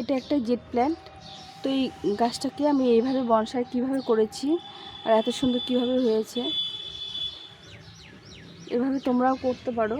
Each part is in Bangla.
এটা একটা জেট প্ল্যান্ট। তো এই গাছটাকে আমি এইভাবে বনসাই কীভাবে করেছি আর এত সুন্দর কীভাবে হয়েছে, এভাবে তোমরাও করতে পারো।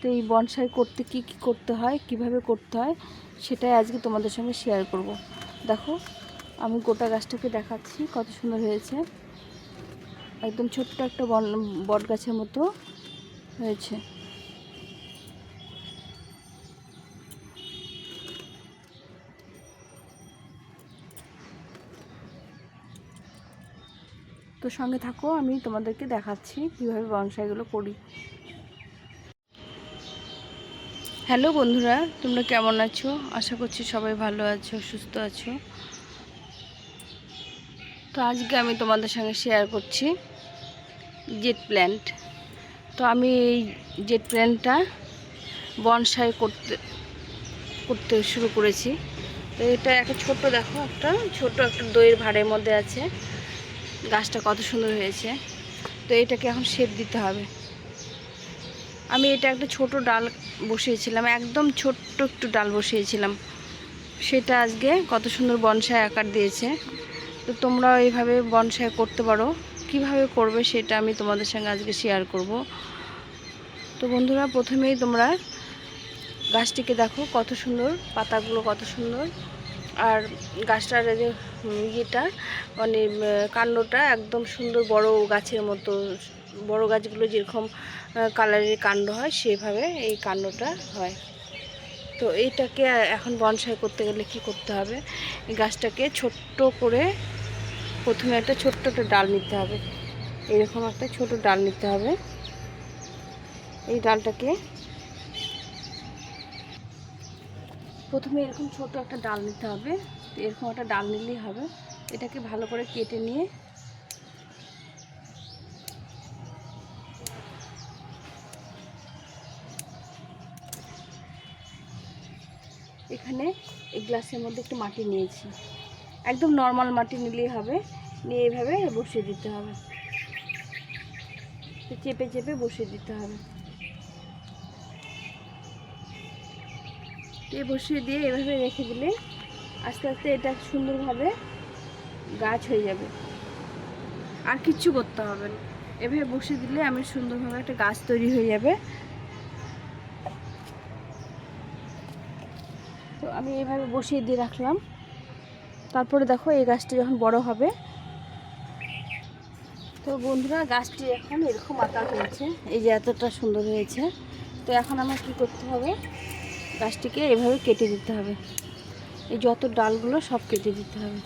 তো এই বনসাই করতে কি কি করতে হয়, কীভাবে করতে হয়, সেটাই আজকে তোমাদের সঙ্গে শেয়ার করব। দেখো, আমি গোটা গাছটাকে দেখাচ্ছি কত সুন্দর হয়েছে। একদম ছোট্ট একটা বন বট গাছের মতো হয়েছে। তো সঙ্গে থাকো, আমি তোমাদেরকে দেখাচ্ছি কীভাবে বনসাইগুলো করি। হ্যালো বন্ধুরা, তোমরা কেমন আছো? আশা করছি সবাই ভালো আছো, সুস্থ আছো। তো আজকে আমি তোমাদের সঙ্গে শেয়ার করছি জেট প্ল্যান্ট তো আমি এই জেট প্ল্যান্টটা বনসাই করতে করতে শুরু করেছি। তো এটা একটা ছোট দেখো একটা ছোট একটা দইয়ের ভাড়ের মধ্যে আছে। গাছটা কত সুন্দর হয়েছে। তো এটাকে এখন শেপ দিতে হবে। আমি এটা একটা ছোট ডাল বসিয়েছিলাম, একদম ছোট্ট একটু ডাল বসিয়েছিলাম। সেটা আজকে কত সুন্দর বনসায় আকার দিয়েছে। তো তোমরাও এইভাবে বনসায় করতে পারো। কীভাবে করবে সেটা আমি তোমাদের সঙ্গে আজকে শেয়ার করব। তো বন্ধুরা, প্রথমেই তোমরা গাছটিকে দেখো কত সুন্দর, পাতাগুলো কত সুন্দর। আর গাছটার যে ইয়েটা মানে কাণ্ডটা একদম সুন্দর বড় গাছের মতো। বড় গাছগুলো যেরকম কালারের কাণ্ড হয়, সেভাবে এই কাণ্ডটা হয়। তো এইটাকে এখন বনসাই করতে গেলে কি করতে হবে? এই গাছটাকে ছোট্ট করে প্রথমে একটা ছোট্ট একটা ডাল নিতে হবে। এরকম একটা ছোট ডাল নিতে হবে। এই ডালটাকে প্রথমে এরকম ছোট একটা ডাল নিতে হবে। এরকম একটা ডাল নিলেই হবে। এটাকে ভালো করে কেটে নিয়ে এখানে এই গ্লাসের মধ্যে একটু মাটি নিয়েছি। একদম নর্মাল মাটি নিলেই হবে। নিয়ে এভাবে বসিয়ে দিতে হবে। চেপে চেপে বসিয়ে দিতে হবে। দিয়ে বসিয়ে দিয়ে এভাবে রেখে দিলে আস্তে আস্তে এটা সুন্দরভাবে গাছ হয়ে যাবে। আর কিচ্ছু করতে হবে না। এভাবে বসিয়ে দিলে আমি সুন্দরভাবে একটা গাছ তৈরি হয়ে যাবে। তো আমি এভাবে বসিয়ে দিয়ে রাখলাম। তারপরে দেখো এই গাছটি যখন বড় হবে, তো বন্ধুরা গাছটি এখন এরকম আঁকা হয়েছে, এই যে এতটা সুন্দর হয়েছে। তো এখন আমার কি করতে হবে গাছটিকে এভাবে কেটে দিতে হবে। এই যত ডালগুলো সব কেটে দিতে হবে।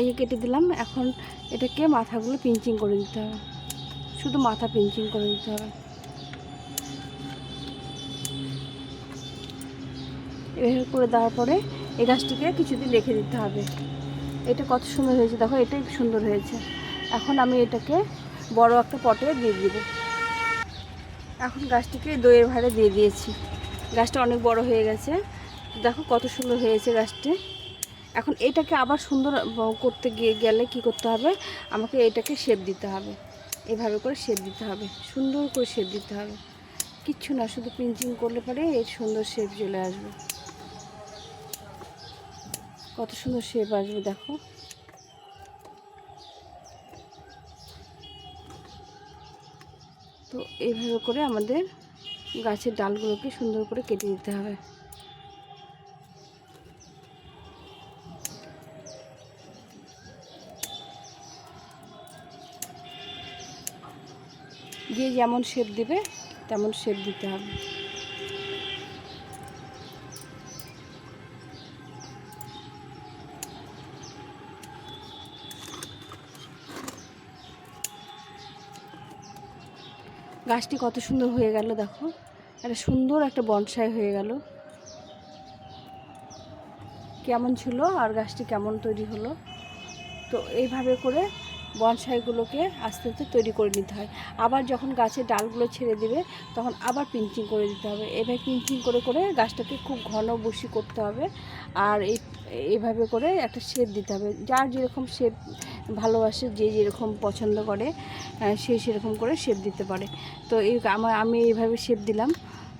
এই কেটে দিলাম, এখন এটাকে মাথাগুলো পিঞ্চিং করে দিতে হবে। শুধু মাথা পিঞ্চিং করে দিতে হবে। এভাবে করে দেওয়ার পরে এই গাছটিকে কিছুদিন রেখে দিতে হবে। এটা কত সুন্দর হয়েছে, দেখো এটাই সুন্দর হয়েছে। এখন আমি এটাকে বড় একটা পটে দিয়ে দিব। এখন গাছটিকে দইয়ের ভাড়ে দিয়ে দিয়েছি। গাছটা অনেক বড় হয়ে গেছে। দেখো কত সুন্দর হয়েছে গাছটি। এখন এটাকে আবার সুন্দর করতে গিয়ে গেলে কি করতে হবে? আমাকে এটাকে শেপ দিতে হবে। এভাবে করে শেপ দিতে হবে। সুন্দর করে শেপ দিতে হবে। কিচ্ছু না, শুধু পিঞ্চিং করলে পরে এর সুন্দর শেপ চলে আসবে। কত সুন্দর শেপ আসবে, দেখো। তো এইভাবে করে আমাদের গাছের ডালগুলোকে সুন্দর করে কেটে দিতে হবে। যে যেমন শেপ দেবে, তেমন শেপ দিতে হবে। গাছটি কত সুন্দর হয়ে গেল দেখো। একটা সুন্দর একটা বনসাই হয়ে গেল। কেমন ছিল আর গাছটি কেমন তৈরি হলো? তো এইভাবে করে বনসাইগুলোকে আস্তে আস্তে তৈরি করে নিতে হয়। আবার যখন গাছের ডালগুলো ছেড়ে দিবে, তখন আবার পিঞ্চিং করে দিতে হবে। এভাবে পিঞ্চিং করে করে গাছটাকে খুব ঘন বসি করতে হবে। আর এই এইভাবে করে একটা শেপ দিতে হবে। যার যেরকম শেপ ভালোবাসে, যে যেরকম পছন্দ করে সে সেরকম করে শেপ দিতে পারে। তো এই আমার, আমি এইভাবে শেপ দিলাম।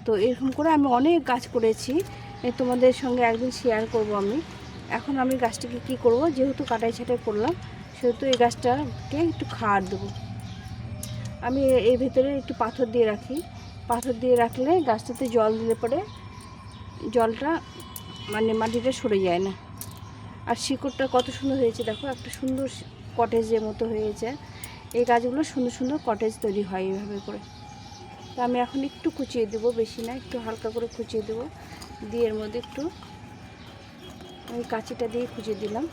তো এরকম করে আমি অনেক গাছ করেছি। তোমাদের সঙ্গে একদিন শেয়ার করব আমি। এখন আমি গাছটাকে কি করব? যেহেতু কাটাই ছাটাই করলাম, সেহেতু এই গাছটাকে একটু খাওয়ার দেবো। আমি এর ভেতরে একটু পাথর দিয়ে রাখি। পাথর দিয়ে রাখলে গাছটাতে জল দিলে পরে জলটা মানে মাটিটা সরে যায় না। আর শিকড়টা কত সুন্দর হয়েছে, দেখো, একটা সুন্দর কটেজের মতো হয়েছে। এই গাছগুলো সুন্দর সুন্দর কটেজ তৈরি হয় এইভাবে করে। তো আমি এখন একটু কুচিয়ে দেবো, বেশি না, একটু হালকা করে কুচিয়ে দেবো। দিয়ে এর মধ্যে একটু আমি কাঁচিটা দিয়ে কুচিয়ে দিলাম।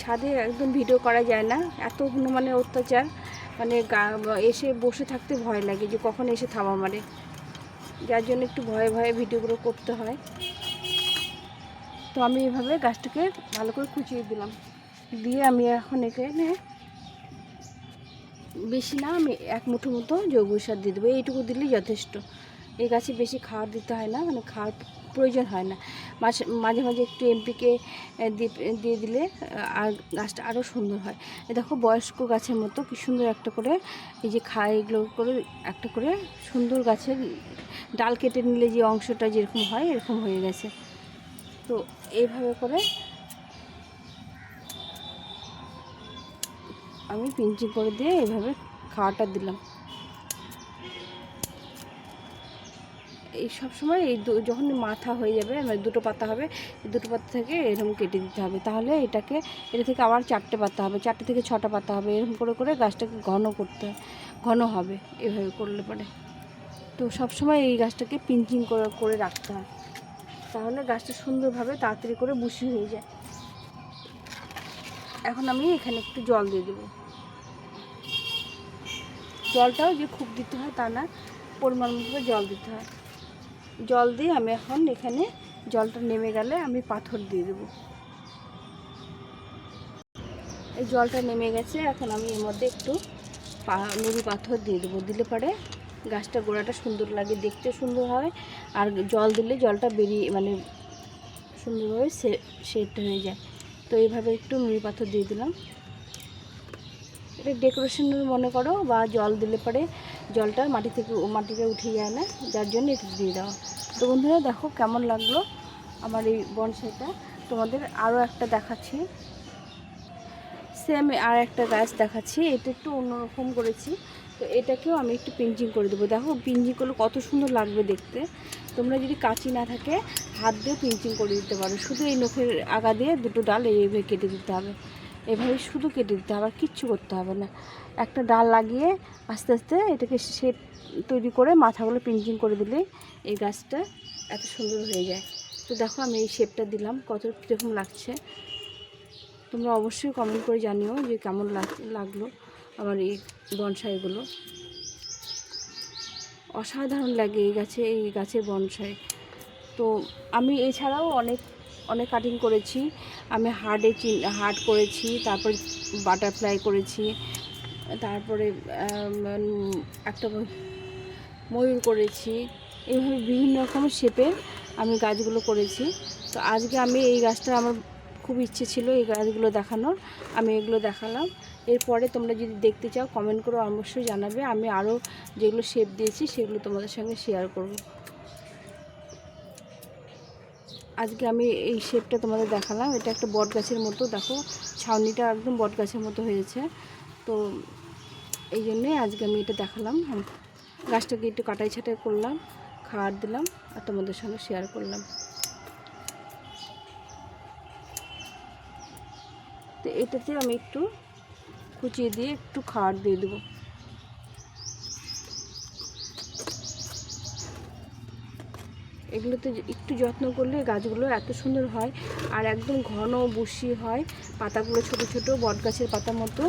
ছাদে একদম ভিডিও করা যায় না, এত হনুমানের অত্যাচার। মানে এসে বসে থাকতে ভয় লাগে যে কখন এসে থামা মারে। যার জন্য একটু ভয়ে ভয়ে ভিডিওগুলো করতে হয়। তো আমি এভাবে গাছটাকে ভালো করে কুচিয়ে দিলাম। দিয়ে আমি এখন এখানে বেশি না, আমি এক মুঠো মতো জৈব সার দিয়ে দেবো। এইটুকু দিলেই যথেষ্ট। এই গাছে বেশি খাওয়ার দিতে হয় না মানে খাওয়ার প্রয়োজন হয় না। মাঝে মাঝে মাঝে একটু এমপিকে দিয়ে দিলে আর গাছটা আরও সুন্দর হয়। দেখো বয়স্ক গাছের মতো কি সুন্দর একটা করে, এই যে খায় এগুলো করে, একটা করে সুন্দর গাছের ডাল কেটে নিলে যে অংশটা যেরকম হয়, এরকম হয়ে গেছে। তো এইভাবে করে আমি পিঞ্চিং করে দিয়ে এইভাবে খাওয়াটা দিলাম। এই সব সময় এই যখন মাথা হয়ে যাবে মানে দুটো পাতা হবে দুটো পাতা থেকে এরকম কেটে দিতে হবে। তাহলে এটাকে, এটা থেকে আবার চারটে পাতা হবে, চারটে থেকে ছটা পাতা হবে, এরকম করে করে গাছটাকে ঘন করতে, ঘন হবে, এভাবে করলে পরে। তো সব সময় এই গাছটাকে পিঞ্চিং করে করে রাখতে হয়। তাহলে গাছটা সুন্দরভাবে তাড়াতাড়ি করে বুশি হয়ে যায়। এখন আমি এখানে একটু জল দিয়ে দেবো। জলটাও যে খুব দিতে হয় তা না, পরিমাণ মতো জল দিতে হয়। জল দিয়ে আমি এখন এখানে জলটা নেমে গেলে আমি পাথর দিয়ে দেবো। এই জলটা নেমে গেছে, এখন আমি এর মধ্যে একটু নুড়ি পাথর দিয়ে দেবো। দিলে পরে গাছটা গোড়াটা সুন্দর লাগে, দেখতে সুন্দর হয়। আর জল দিলে জলটা বেরিয়ে মানে সুন্দরভাবে সেট হয়ে যায়। তো এইভাবে একটু নুড়ি পাথর দিয়ে দিলাম। এটা ডেকোরেশনের মনে করো, বা জল দিলে পরে জলটা মাটি থেকে মাটিতে উঠে যায় না যার জন্য একটু দিয়ে দেওয়া। তো বন্ধুরা, দেখো কেমন লাগল আমার এই বনসাইটা। তোমাদের আরও একটা দেখাচ্ছি। সেম আর একটা গাছ দেখাচ্ছি। এটা একটু অন্যরকম করেছি। তো এটাকেও আমি একটু পিঞ্চিং করে দেবো। দেখো পিঞ্চিং করলে কত সুন্দর লাগবে দেখতে। তোমরা যদি কাঁচি না থাকে, হাত দিয়ে পিঞ্চিং করে দিতে পারো। শুধু এই নখের আগা দিয়ে দুটো ডাল এইভাবে কেটে দিতে হবে। এভাবে শুধু কেটে দিতে হবে কিচ্ছু করতে হবে না। একটা ডাল লাগিয়ে আস্তে আস্তে এটাকে শেপ তৈরি করে মাথাগুলো পিঞ্চিং করে দিলে এই গাছটা এত সুন্দর হয়ে যায়। তো দেখো আমি এই শেপটা দিলাম, কত কীরকম লাগছে। তোমরা অবশ্যই কমেন্ট করে জানিও যে কেমন লাগ- লাগল আমার এই বনসাইগুলো। অসাধারণ লাগে এই গাছে, এই গাছের বনসাই। তো আমি এছাড়াও অনেক অনেক কাটিং করেছি। আমি হার্ডে হার্ড করেছি, তারপরে বাটারফ্লাই করেছি, তারপরে একটা ময়ূর করেছি। এইভাবে বিভিন্ন রকমের শেপে আমি গাছগুলো করেছি। তো আজকে আমি এই গাছটা আমার খুব ইচ্ছে ছিল এই গাছগুলো দেখানোর। আমি এগুলো দেখালাম। এরপরে তোমরা যদি দেখতে চাও কমেন্ট করে অবশ্যই জানাবে। আমি আরও যেগুলো শেপ দিয়েছি, সেগুলো তোমাদের সঙ্গে শেয়ার করব। আজকে আমি এই শেপটা তোমাদের দেখালাম। এটা একটা বট গাছের মতো, দেখো, ছাউনিটা একদম বট গাছের মতো হয়েছে। তো এই জন্যে আজকে আমি এটা দেখালাম। গাছটাকে একটু কাটাই ছাটাই করলাম খাবার দিলাম, আর তোমাদের সঙ্গে শেয়ার করলাম। তো এটাতে আমি একটু কুচিয়ে দিয়ে একটু খাবার দিয়ে দেবো। এগুলোতে একটু যত্ন করলে গাছগুলো এত সুন্দর হয় আর একদম ঘন বসি হয়, পাতাগুলো ছোট ছোট বট গাছের পাতা মতো।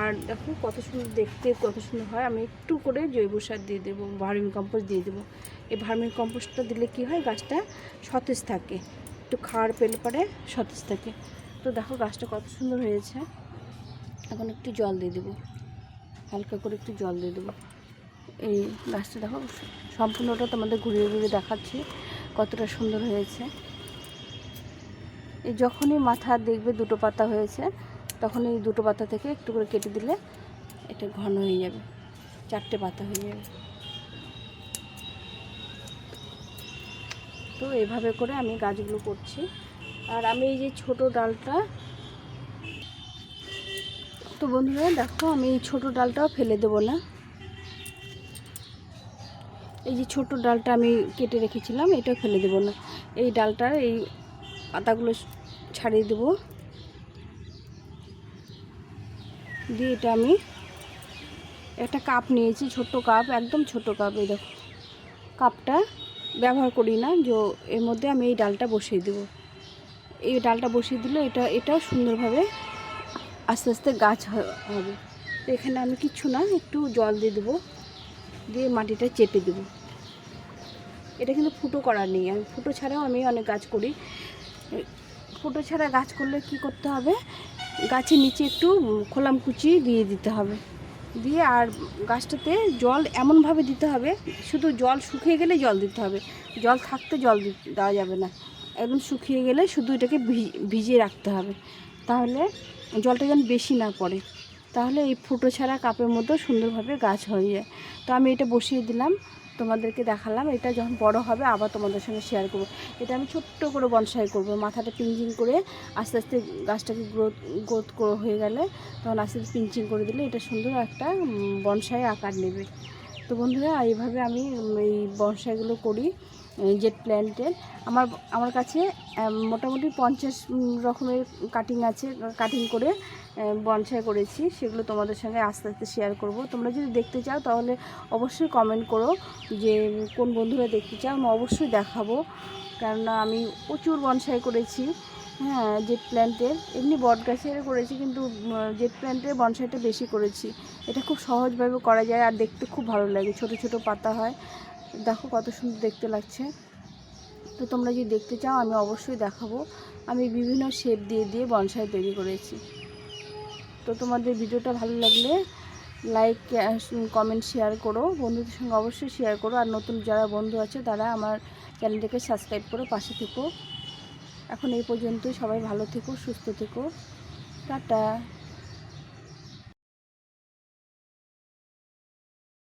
আর দেখো কত সুন্দর দেখতে, কত সুন্দর হয়। আমি একটু করে জৈব সার দিয়ে দেবো ভার্মি কম্পোস্ট দিয়ে দেবো। এই ভার্মি কম্পোস্টটা দিলে কি হয়, গাছটা সতেজ থাকে, একটু খাওয়ার পেলে পরে সতেজ থাকে। তো দেখো গাছটা কত সুন্দর হয়েছে। এখন একটু জল দিয়ে দেবো, হালকা করে একটু জল দিয়ে দেবো। এই গাছটা দেখো, সম্পূর্ণটা তোমাদের ঘুরিয়ে ঘুরিয়ে দেখাচ্ছি, কতটা সুন্দর হয়েছে। এই যখনই মাথা দেখবে দুটো পাতা হয়েছে, তখন এই দুটো পাতা থেকে একটু করে কেটে দিলে এটা ঘন হয়ে যাবে, চারটে পাতা হয়ে যাবে। তো এভাবে করে আমি গাছগুলো করছি। আর আমি এই যে ছোট ডালটা, তো বন্ধুরা দেখো, আমি এই ছোটো ডালটাও ফেলে দেবো না। এই যে ছোট ডালটা আমি কেটে রেখেছিলাম, এটাও ফেলে দেবো না। এই ডালটার এই পাতাগুলো ছাড়িয়ে দেবো। দিয়ে এটা আমি একটা কাপ নিয়েছি, ছোট্ট কাপ, একদম ছোট কাপ, এই দেখো। কাপটা ব্যবহার করি না, যে এর মধ্যে আমি এই ডালটা বসিয়ে দেব। এই ডালটা বসিয়ে দিলে এটা, এটাও সুন্দরভাবে আস্তে আস্তে গাছ হবে। এখানে আমি কিচ্ছু না, একটু জল দিয়ে দেবো। দিয়ে মাটিটা চেপে দেবো। এটা কিন্তু ফুটো করার নেই। আমি ফুটো ছাড়াও আমি অনেক গাছ করি। ফুটো ছাড়া গাছ করলে কি করতে হবে? গাছের নিচে একটু খোলাম কুচি দিয়ে দিতে হবে। দিয়ে আর গাছটাতে জল এমনভাবে দিতে হবে, শুধু জল শুকিয়ে গেলে জল দিতে হবে। জল থাকতে জল দেওয়া যাবে না। একদম শুকিয়ে গেলে শুধু এটাকে ভিজিয়ে রাখতে হবে। তাহলে জলটা যেন বেশি না পড়ে। তাহলে এই ফুটো ছাড়া কাপের মধ্যেও সুন্দরভাবে গাছ হয়ে যায়। তো আমি এটা বসিয়ে দিলাম, তোমাদেরকে দেখালাম। এটা যখন বড় হবে আবার তোমাদের সঙ্গে শেয়ার করব। এটা আমি ছোট্ট করে বনসাই করব, মাথাটা পিঞ্চিং করে আস্তে আস্তে গাছটাকে গ্রোথ গ্রোথ করে, হয়ে গেলে তখন আস্তে আস্তে পিঞ্চিং করে দিলে এটা সুন্দর একটা বনসাই আকার নেবে। তো বন্ধুরা, এইভাবে আমি এই বনসাইগুলো করি জেট প্ল্যান্টের আমার আমার কাছে মোটামুটি পঞ্চাশ রকমের কাটিং আছে কাটিং করে বনসাই করেছি, সেগুলো তোমাদের সঙ্গে আস্তে আস্তে শেয়ার করব। তোমরা যদি দেখতে চাও, তাহলে অবশ্যই কমেন্ট করো যে কোন বন্ধুরা দেখতে চাও, আমি অবশ্যই দেখাবো। কেননা আমি প্রচুর বনসাই করেছি হ্যাঁ জেট প্ল্যান্টের এমনি বট গাছের করেছি, কিন্তু জেট প্ল্যান্টের বনসাইটা বেশি করেছি। এটা খুব সহজভাবে করা যায় আর দেখতে খুব ভালো লাগে। ছোট ছোট পাতা হয়। দেখো কত সুন্দর দেখতে লাগছে। তো তোমরা যদি দেখতে চাও, আমি অবশ্যই দেখাবো। আমি বিভিন্ন শেপ দিয়ে দিয়ে বনসাই তৈরি করেছি। তো তোমাদের ভিডিওটা ভালো লাগলে লাইক কমেন্ট শেয়ার করো। বন্ধুদের সঙ্গে অবশ্যই শেয়ার করো। আর নতুন যারা বন্ধু আছে, তারা আমার চ্যানেলটাকে সাবস্ক্রাইব করো পাশে থেকো। এখন এই পর্যন্তই। সবাই ভালো থেকো, সুস্থ থেকো। টাটা।